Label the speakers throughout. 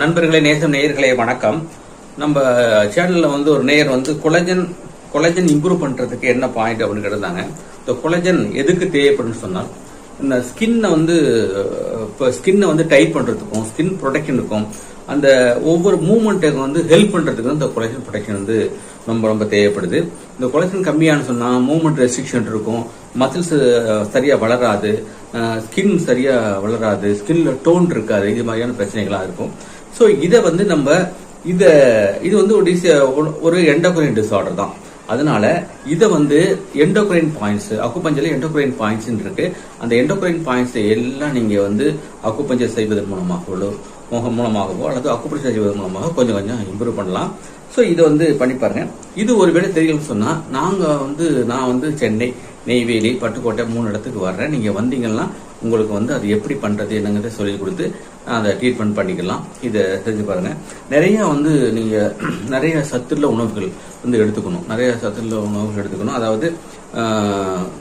Speaker 1: நண்பர்களே நேசம் நேயர்களே வணக்கம். நம்ம சேனலில் வந்து ஒரு நேயர் வந்து கொலஜன் கொலஜன் இம்ப்ரூவ் பண்ணுறதுக்கு என்ன பாயிண்ட் அப்படின்னு கேட்டிருந்தாங்க. இந்த கொலஜன் எதுக்கு தேவைப்படும்னு சொன்னால் இந்த ஸ்கின்னை வந்து இப்போ ஸ்கின்னை வந்து டைட் பண்ணுறதுக்கும் ஸ்கின் ப்ரொடெக்ஷனுக்கும் அந்த ஒவ்வொரு மூமெண்ட்டுக்கு வந்து ஹெல்ப் பண்றதுக்கு இந்த கொலெக்ஷன் ப்ரொடெக்ஷன் வந்து ரொம்ப ரொம்ப தேவைப்படுது. இந்த கொலெக்ஷன் கம்மியானு சொன்னால் மூமெண்ட் ரெஸ்ட்ரிக்ஷன் இருக்கும் மசில்ஸ் சரியாக வளராது ஸ்கின் சரியாக வளராது ஸ்கின்ல டோன் இருக்காது இது மாதிரியான பிரச்சனைகள்லாம் இருக்கும். ஸோ இதை வந்து நம்ம இதை இது வந்து ஒரு டிசி ஒரு எண்டோக்ரைன் டிஸார்டர் தான். அதனால இதை வந்து எண்டோக்ரைன் பாயிண்ட்ஸ் அக்குப்பஞ்சல எண்டோக்ரைன் பாயிண்ட்ஸ் இருக்கு. அந்த எண்டோக்ரைன் பாயிண்ட்ஸ் எல்லாம் நீங்க வந்து அக்குப்பஞ்சர் செய்வதன் மூலமாக முகம் மூலமாகவோ அல்லது அக்குப்பஞ்சர் செய்வதன் மூலமாக கொஞ்சம் கொஞ்சம் இம்ப்ரூவ் பண்ணலாம். ஸோ இதை வந்து பண்ணி பாருங்க. இது ஒருவேளை தெரியலன்னு சொன்னால் நாங்கள் வந்து நான் வந்து சென்னை நெய்வேலி பட்டுக்கோட்டை மூணு இடத்துக்கு வர்றேன். நீங்கள் வந்தீங்கன்னா உங்களுக்கு வந்து அது எப்படி பண்ணுறது என்னங்கிறத சொல்லி கொடுத்து அதை ட்ரீட்மெண்ட் பண்ணிக்கலாம். இதை செஞ்சு பாருங்க. நிறைய வந்து நீங்கள் நிறைய சத்துள்ள உணவுகள் வந்து எடுத்துக்கணும். நிறைய சத்துள்ள உணவுகள் எடுத்துக்கணும். அதாவது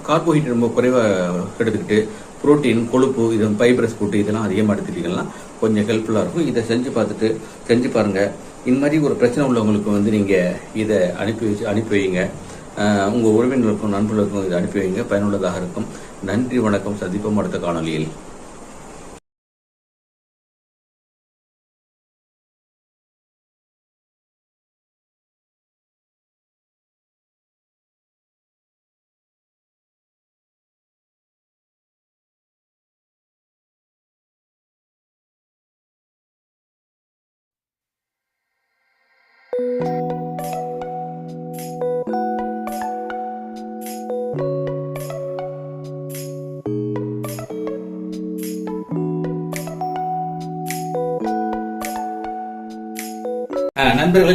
Speaker 1: கார்போஹைட்ரேட் ரொம்ப குறைவாக எடுத்துக்கிட்டு புரோட்டீன் கொழுப்பு இது ஃபைபரஸ் ஃபுட்டு இதெல்லாம் அதிகமாக எடுத்துட்டீங்கன்னா கொஞ்சம் ஹெல்ப்ஃபுல்லாக இருக்கும். இதை செஞ்சு பார்த்துட்டு செஞ்சு பாருங்கள் இந்த மாதிரி ஒரு பிரச்சனை உள்ளவங்களுக்கு வந்து நீங்கள் இதை அனுப்பி வச்சு அனுப்பி வைங்க. உங்கள் உறவினர்களுக்கும் உறவினருக்கும் நண்பர்களுக்கும் இதை அனுப்பி வைங்க. பயனுள்ளதாக இருக்கும். நன்றி வணக்கம். சந்திப்போம் அடுத்த காணொலியில் நண்பர்களே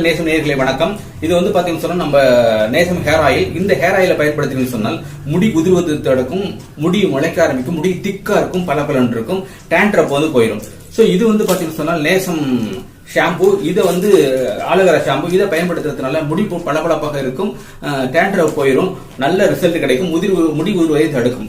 Speaker 1: நேசம் நேர்களை வணக்கம். இது வந்து பாத்தீங்கன்னு சொன்னால் நம்ம நேசம் ஹேர் ஆயில் இந்த ஹேர் ஆயிலை பயன்படுத்தினீங்கன்னு சொன்னால் முடி உதிர்வது தடுக்கும் முடி முளைக்க ஆரம்பிக்கும் முடி திக்கா இருக்கும் பல இருக்கும் டேண்ட்ரப் வந்து போயிடும் ஸோ இது வந்து பாத்தீங்கன்னு சொன்னால் நேசம் ஷாம்பு இதை வந்து ஆலோவேரா ஷாம்பு இதை பயன்படுத்துறதுனால முடி பளபளப்பாக இருக்கும் டேண்ட்ரப் போயிடும் நல்ல ரிசல்ட் கிடைக்கும் முதிர் முடி உதிர்வதை தடுக்கும்.